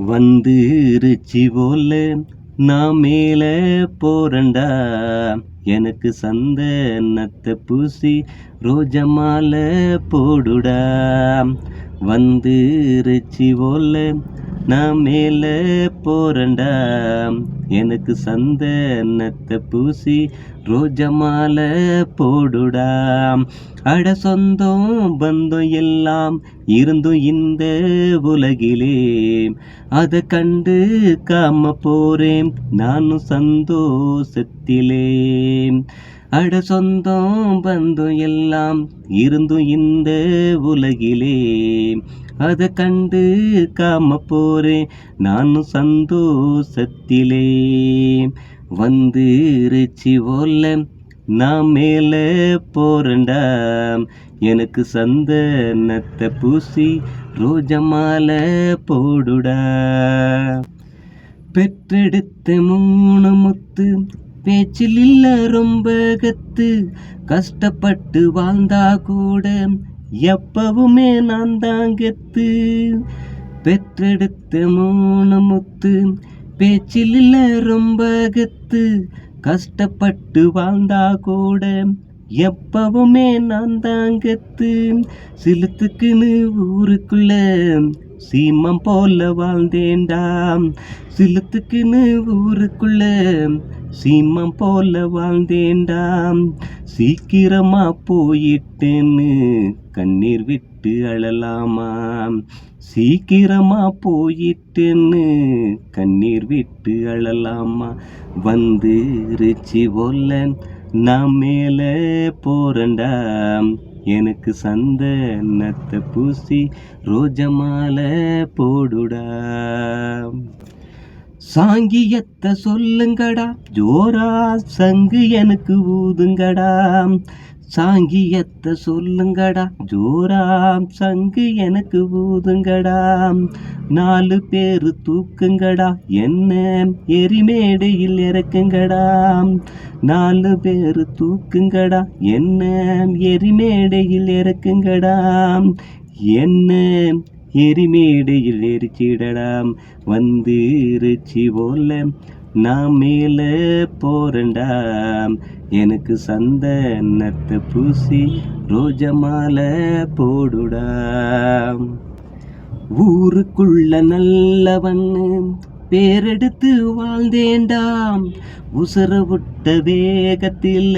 வந்துருச்சு போல நான் மேல போறண்டா எனக்கு சந்தனத்தை பூசி ரோஜா மாலை போடுடா. வந்துருச்சு போல நான் மேல போறண்டா எனக்கு சந்தனத்தை பூசி ரோஜா மாலை போடுடா அட சொந்தம் பந்தம் எல்லாம் இருந்தும் இந்த உலகிலே. அதை கண்டு காம போறேன் நானும் சந்தோஷத்திலே. அட சொந்தம் பந்தம் எல்லாம் இருந்தும் இந்த உலகிலே. அதை கண்டு காம போறேன் நானும் சந்தோஷத்திலே. வந்துருச்சு ஓல்ல நான் மேல போறண்டா எனக்கு சந்தனத்தை பூசி ரோஜமால மாலை போடுடா. பெற்றெடுத்த மூணு முத்து பேச்சில் இல்ல ரொம்ப கத்து கஷ்டப்பட்டு வாழ்ந்தா கூட எப்பவுமே நான் தான் கெத்து. பெற்றெடுத்த மூணு முத்து பேச்சில் இல்ல ரொம்ப கத்து கஷ்டப்பட்டு வாழ்ந்தா கூட எப்பவுமே நான் தான் கெத்து. சிலுத்துக்குன்னு ஊருக்குள்ள சீமம் போல வாழ்ந்தேன்டாம் சிலுத்துக்குன்னு ஊருக்குள்ள சீமம் போல வாழ்ந்தேண்டாம். சீக்கிரமா போயிட்டேன்னு கண்ணீர் விட்டு அழலாமாம். சீக்கிரமா போயிட்டேன்னு கண்ணீர் விட்டு அழலாமா வந்துருச்சு போல நான் மேலே போறண்டாம். எனக்கு சந்தனத்தை பூசி ரோஜ மாலை போடுடா சாங்கியத்தை சொல்லுங்கடா ஜோரா சங்கு எனக்கு ஊதுங்கடா. சாங்கியத்தை சொல்லுங்கடா ஜோரா சங்கு எனக்கு ஊதுங்கடா. நாலு பேர் தூக்குங்கடா என்ன எரிமேடையில் இறக்குங்கடா. நாலு பேர் தூக்குங்கடா என்ன எரிமேடையில் இறக்குங்கடா. என்ன எரிமேடையில் எரிச்சிடலாம். வந்துருச்சு போல நான் மேல போறண்டாம் எனக்கு சந்தனத்தை பூசி ரோஜமால மாலை போடுடா ஊருக்குள்ள நல்லவன்னு பேரெடுத்து வாழ்ந்தேண்டாம். உசர விட்ட வேகத்தில்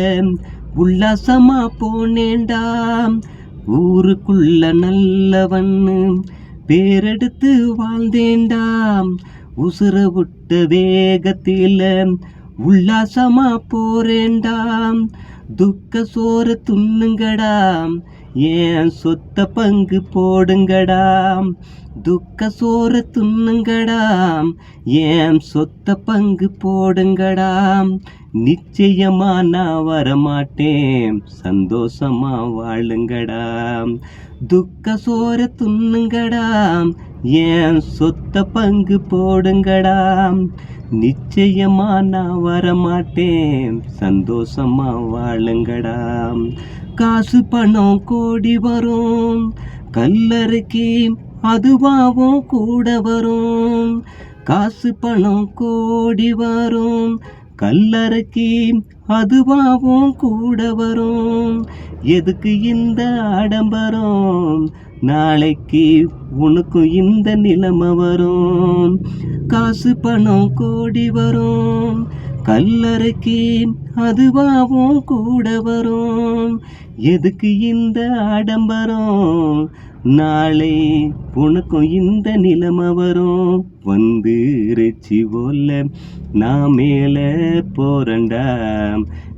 உல்லாசமா போனேண்டாம். ஊருக்குள்ள நல்லவன் பேரெடுத்து வாழ்ந்தேண்டாம். உசுர விட்ட வேகத்தில் உல்லாசமா போறேண்டாம். துக்க சோறு துண்ணுங்கடாம் ஏன் சொத்த பங்கு போடுங்கடாம்? துக்க சோறு துண்ணுங்கடாம் ஏன் சொத்த பங்கு போடுங்கடாம்? நிச்சயமா நான் வரமாட்டேன். சந்தோஷமா வாழுங்கடாம். துக்க சோறு துண்ணுங்கடாம் ஏன் சொத்த பங்கு போடுங்கடாம்? நிச்சயமா நான் வரமாட்டேன். சந்தோஷமா வாழுங்கடாம். காசு பணம் கோடி வரும். கல்லறைக்கு அதுவாவும் கூட வரும். காசு பணம் கோடி வரும். கல்லறைக்கு அதுவாவும் கூட வரும். எதுக்கு இந்த ஆடம்பரம்? நாளைக்கு உனக்கும் இந்த நிலைமை வரும். காசு பணம் கோடி வரும். கல்லறைக்கு அதுவாவும் கூட வரும். எதுக்கு இந்த ஆடம்பரம்? நாளை உனக்கும் இந்த நிலைமை வரும். வந்துருச்சு போல நான் மேல போறேன்டா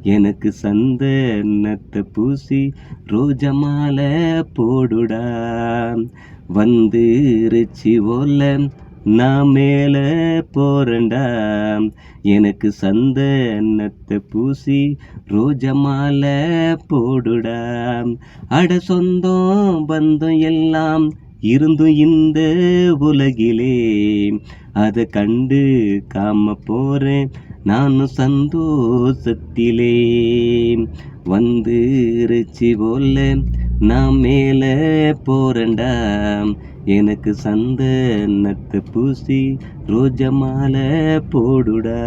எனக்கு சந்தனத்தை பூசி ரோஜா மாலை போடுடா. வந்துருச்சு போல நான் மேலே போறண்டா எனக்கு சந்தனத்தை பூசி ரோஜா மாலை போடுடா அட சொந்தம் பந்தம் எல்லாம் இருந்தும் இந்த உலகிலே. அதை கண்டு காம போறேன் நானும் சந்தோஷத்திலே. வந்துருச்சு போல நான் மேலே போறேன்டா எனக்கு சந்தனத்தை பூசி ரோஜா மாலை போடுடா.